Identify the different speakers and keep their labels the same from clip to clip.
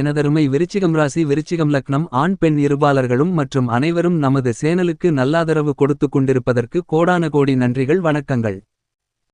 Speaker 1: எனதருமை விருச்சிகம் ராசி விருச்சிகம் லக்னம் ஆண் பெண் இருபாலர்களும் மற்றும் அனைவரும் நமது சேனலுக்கு நல்லாதரவு கொடுத்து கொண்டிருப்பதற்கு கோடான கோடி நன்றிகள் வணக்கங்கள்.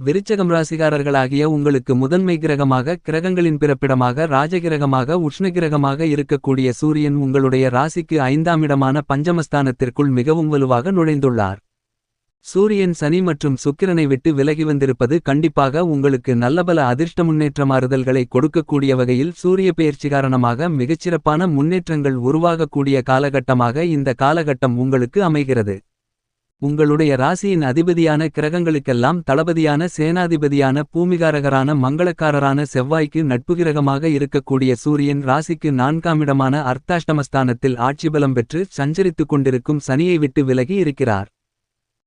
Speaker 1: விருச்சகம் ராசிகாரர்களாகிய உங்களுக்கு முதன்மை கிரகமாக கிரகங்களின் பிறப்பிடமாக ராஜகிரகமாக உஷ்ணகிரகமாக இருக்கக்கூடிய சூரியன் உங்களுடைய ராசிக்கு ஐந்தாம் இடமான பஞ்சமஸ்தானத்திற்குள் மிகவும் வலுவாக நுழைந்துள்ளார். சூரியன் சனி மற்றும் சுக்கிரனை விட்டு விலகி வந்திருப்பது கண்டிப்பாக உங்களுக்கு நல்லபல அதிர்ஷ்ட முன்னேற்ற மாறுதல்களை கொடுக்கக்கூடிய வகையில் சூரிய பெயர்ச்சி காரணமாக மிகச்சிறப்பான முன்னேற்றங்கள் உருவாகக்கூடிய காலகட்டமாக இந்த காலகட்டம் உங்களுக்கு அமைகிறது. உங்களுடைய ராசியின் அதிபதியான கிரகங்களுக்கெல்லாம் தளபதியான சேனாதிபதியான பூமிகாரகரான மங்களக்காரரான செவ்வாய்க்கு நட்புகிரகமாக இருக்கக்கூடிய சூரியன் ராசிக்கு நான்காம் இடமான அர்த்தாஷ்டமஸ்தானத்தில் ஆட்சிபலம் பெற்று சஞ்சரித்துக் கொண்டிருக்கும் சனியை விட்டு விலகி இருக்கிறார்.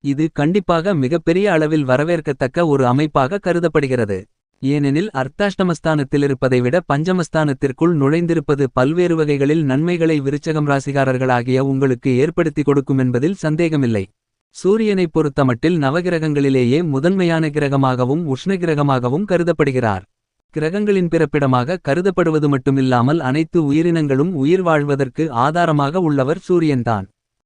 Speaker 1: இது கண்டிப்பாக மிகப்பெரிய அளவில் வரவேற்கத்தக்க ஒரு அமைப்பாக கருதப்படுகிறது. ஏனெனில் அர்த்தாஷ்டமஸ்தானத்திலிருப்பதை விட பஞ்சமஸ்தானத்திற்குள் நுழைந்திருப்பது பல்வேறு வகைகளில் நன்மைகளை விருச்சகம் ராசிகாரர்களாகிய உங்களுக்கு ஏற்படுத்தி கொடுக்கும் என்பதில் சந்தேகமில்லை. சூரியனைப் பொறுத்தமட்டில் நவகிரகங்களிலேயே முதன்மையான கிரகமாகவும் உஷ்ணகிரகமாகவும் கருதப்படுகிறார். கிரகங்களின் பிறப்பிடமாக கருதப்படுவது மட்டுமில்லாமல் அனைத்து உயிரினங்களும் உயிர் வாழ்வதற்கு ஆதாரமாக உள்ளவர் சூரியன்தான்.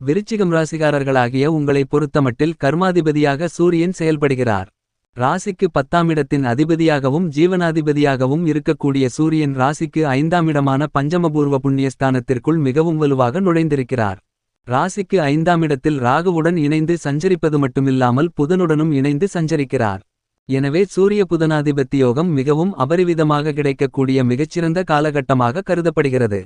Speaker 1: விருச்சிகம் ராசிகாரர்களாகிய உங்களை பொறுத்தமட்டில் கர்மாதிபதியாக சூரியன் செயல்படுகிறார். ராசிக்கு பத்தாம் இடத்தின் அதிபதியாகவும் ஜீவனாதிபதியாகவும் இருக்கக்கூடிய சூரியன் ராசிக்கு ஐந்தாம் இடமான பஞ்சமபூர்வ புண்ணியஸ்தானத்திற்குள் மிகவும் வலுவாக நுழைந்திருக்கிறார். ராசிக்கு ஐந்தாம் இடத்தில் ராகுவுடன் இணைந்து சஞ்சரிப்பது மட்டுமில்லாமல் புதனுடனும் இணைந்து சஞ்சரிக்கிறார். எனவே சூரிய புதனாதிபத்தியோகம் மிகவும் அபரிவிதமாக கிடைக்கக்கூடிய மிகச்சிறந்த காலகட்டமாக கருதப்படுகிறது.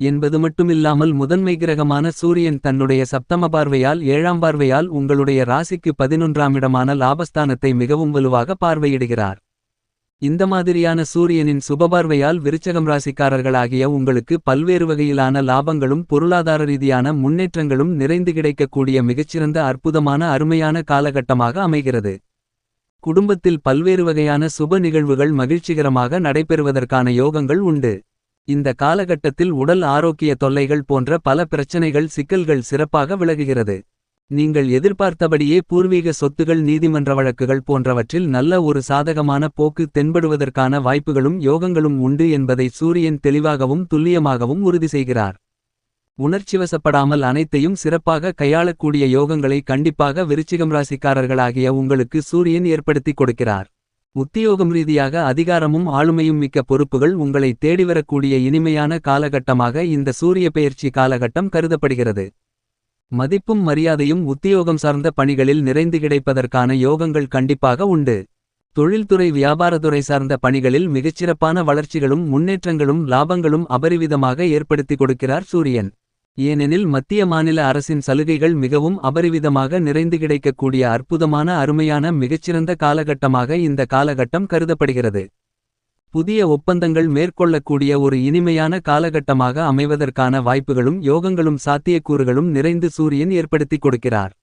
Speaker 1: என்பது மட்டுமில்லாமல் முதன்மை கிரகமான சூரியன் தன்னுடைய சப்தம பார்வையால் ஏழாம் பார்வையால் உங்களுடைய ராசிக்கு பதினொன்றாம் இடமான லாபஸ்தானத்தை மிகவும் வலுவாக பார்வையிடுகிறார். இந்த மாதிரியான சூரியனின் சுபபார்வையால் விருச்சகம் ராசிக்காரர்களாகிய உங்களுக்கு பல்வேறு வகையிலான லாபங்களும் பொருளாதார ரீதியான முன்னேற்றங்களும் நிறைந்து கிடைக்கக்கூடிய மிகச்சிறந்த அற்புதமான அருமையான காலகட்டமாக அமைகிறது. குடும்பத்தில் பல்வேறு வகையான சுப நிகழ்வுகள் மகிழ்ச்சிகரமாக நடைபெறுவதற்கான யோகங்கள் உண்டு. இந்த காலகட்டத்தில் உடல் ஆரோக்கிய தொல்லைகள் போன்ற பல பிரச்சனைகள் சிக்கல்கள் சிறப்பாக விலகுகிறது. நீங்கள் எதிர்பார்த்தபடியே பூர்வீக சொத்துகள் நீதிமன்ற வழக்குகள் போன்றவற்றில் நல்ல ஒரு சாதகமான போக்கு தென்படுவதற்கான வாய்ப்புகளும் யோகங்களும் உண்டு என்பதை சூரியன் தெளிவாகவும் துல்லியமாகவும் உறுதி செய்கிறார். உணர்ச்சிவசப்படாமல் அனைத்தையும் சிறப்பாக கையாளக்கூடிய யோகங்களை கண்டிப்பாக விருச்சிகம் ராசிக்காரர்களாகிய உங்களுக்கு சூரியன் ஏற்படுத்திக் கொடுக்கிறார். உத்தியோகம் ரீதியாக அதிகாரமும் ஆளுமையும் மிக்க பொறுப்புகள் உங்களை தேடிவரக்கூடிய இனிமையான காலகட்டமாக இந்த சூரிய பெயர்ச்சி காலகட்டம் கருதப்படுகிறது. மதிப்பும் மரியாதையும் உத்தியோகம் சார்ந்த பணிகளில் நிறைந்து கிடைப்பதற்கான யோகங்கள் கண்டிப்பாக உண்டு. தொழில்துறை வியாபாரத்துறை சார்ந்த பணிகளில் மிகச்சிறப்பான வளர்ச்சிகளும் முன்னேற்றங்களும் லாபங்களும் அபரிவிதமாக ஏற்படுத்தி கொடுக்கிறார் சூரியன். ஏனெனில் மத்திய மாநில அரசின் சலுகைகள் மிகவும் அபரிவிதமாக நிறைந்து கிடைக்கக்கூடிய அற்புதமான அருமையான மிகச்சிறந்த காலகட்டமாக இந்த காலகட்டம் கருதப்படுகிறது. புதிய ஒப்பந்தங்கள் மேற்கொள்ளக்கூடிய ஒரு இனிமையான காலகட்டமாக அமைவதற்கான வாய்ப்புகளும் யோகங்களும் சாத்தியக்கூறுகளும் நிறைந்து சூரியன் ஏற்படுத்திக் கொடுக்கிறார்.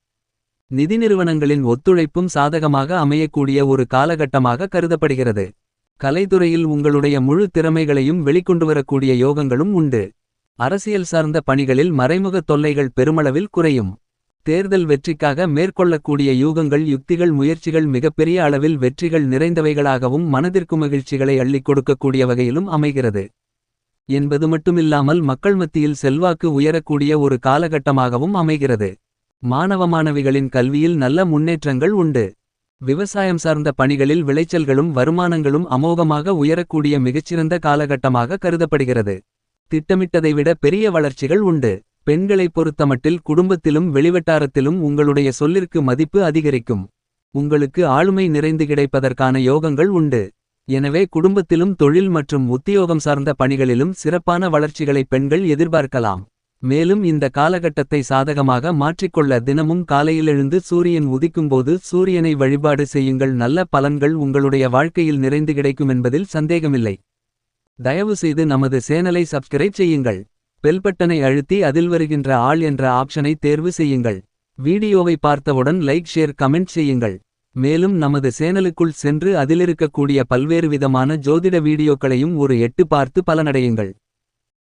Speaker 1: நிதி நிறுவனங்களின் ஒத்துழைப்பும் சாதகமாக அமையக்கூடிய ஒரு காலகட்டமாக கருதப்படுகிறது. கலைத்துறையில் உங்களுடைய முழு திறமைகளையும் வெளிக்கொண்டு வரக்கூடிய யோகங்களும் உண்டு. அரசியல் சார்ந்த பணிகளில் மறைமுக தொல்லைகள் பெருமளவில் குறையும். தேர்தல் வெற்றிக்காக மேற்கொள்ளக்கூடிய யூகங்கள் யுக்திகள் முயற்சிகள் மிகப்பெரிய அளவில் வெற்றிகள் நிறைந்தவைகளாகவும் மனதிற்கு மகிழ்ச்சிகளை அள்ளிக் கொடுக்கக்கூடிய வகையிலும் அமைகிறது. என்பது மட்டுமில்லாமல் மக்கள் மத்தியில் செல்வாக்கு உயரக்கூடிய ஒரு காலகட்டமாகவும் அமைகிறது. மாணவ மாணவிகளின் கல்வியில் நல்ல முன்னேற்றங்கள் உண்டு. விவசாயம் சார்ந்த பணிகளில் விளைச்சல்களும் வருமானங்களும் அமோகமாக உயரக்கூடிய மிகச்சிறந்த காலகட்டமாக கருதப்படுகிறது. திட்டமிட்டதை விட பெரிய வளர்ச்சிகள் உண்டு. பெண்களைப் பொறுத்தமட்டில் குடும்பத்திலும் வெளிவட்டாரத்திலும் உங்களுடைய சொல்லிற்கு மதிப்பு அதிகரிக்கும். உங்களுக்கு ஆளுமை நிறைந்து கிடைப்பதற்கான யோகங்கள் உண்டு. எனவே குடும்பத்திலும் தொழில் மற்றும் உத்தியோகம் சார்ந்த பணிகளிலும் சிறப்பான வளர்ச்சிகளை பெண்கள் எதிர்பார்க்கலாம். மேலும் இந்த காலகட்டத்தை சாதகமாக மாற்றிக்கொள்ள தினமும் காலையிலெழுந்து சூரியன் உதிக்கும்போது சூரியனை வழிபாடு செய்யுங்கள். நல்ல பலன்கள் உங்களுடைய வாழ்க்கையில் நிறைந்து கிடைக்கும் என்பதில் சந்தேகமில்லை. தயவு செய்து நமது சேனலை சப்ஸ்கிரைப் செய்யுங்கள். பெல்பட்டனை அழுத்தி அதில் வருகின்ற ஆள் என்ற ஆப்ஷனை தேர்வு செய்யுங்கள். வீடியோவை பார்த்தவுடன் லைக் ஷேர் கமெண்ட் செய்யுங்கள். மேலும் நமது சேனலுக்குள் சென்று அதிலிருக்கக்கூடிய பல்வேறு விதமான ஜோதிட வீடியோக்களையும் ஒரு எட்டு பார்த்து பலனடையுங்கள்.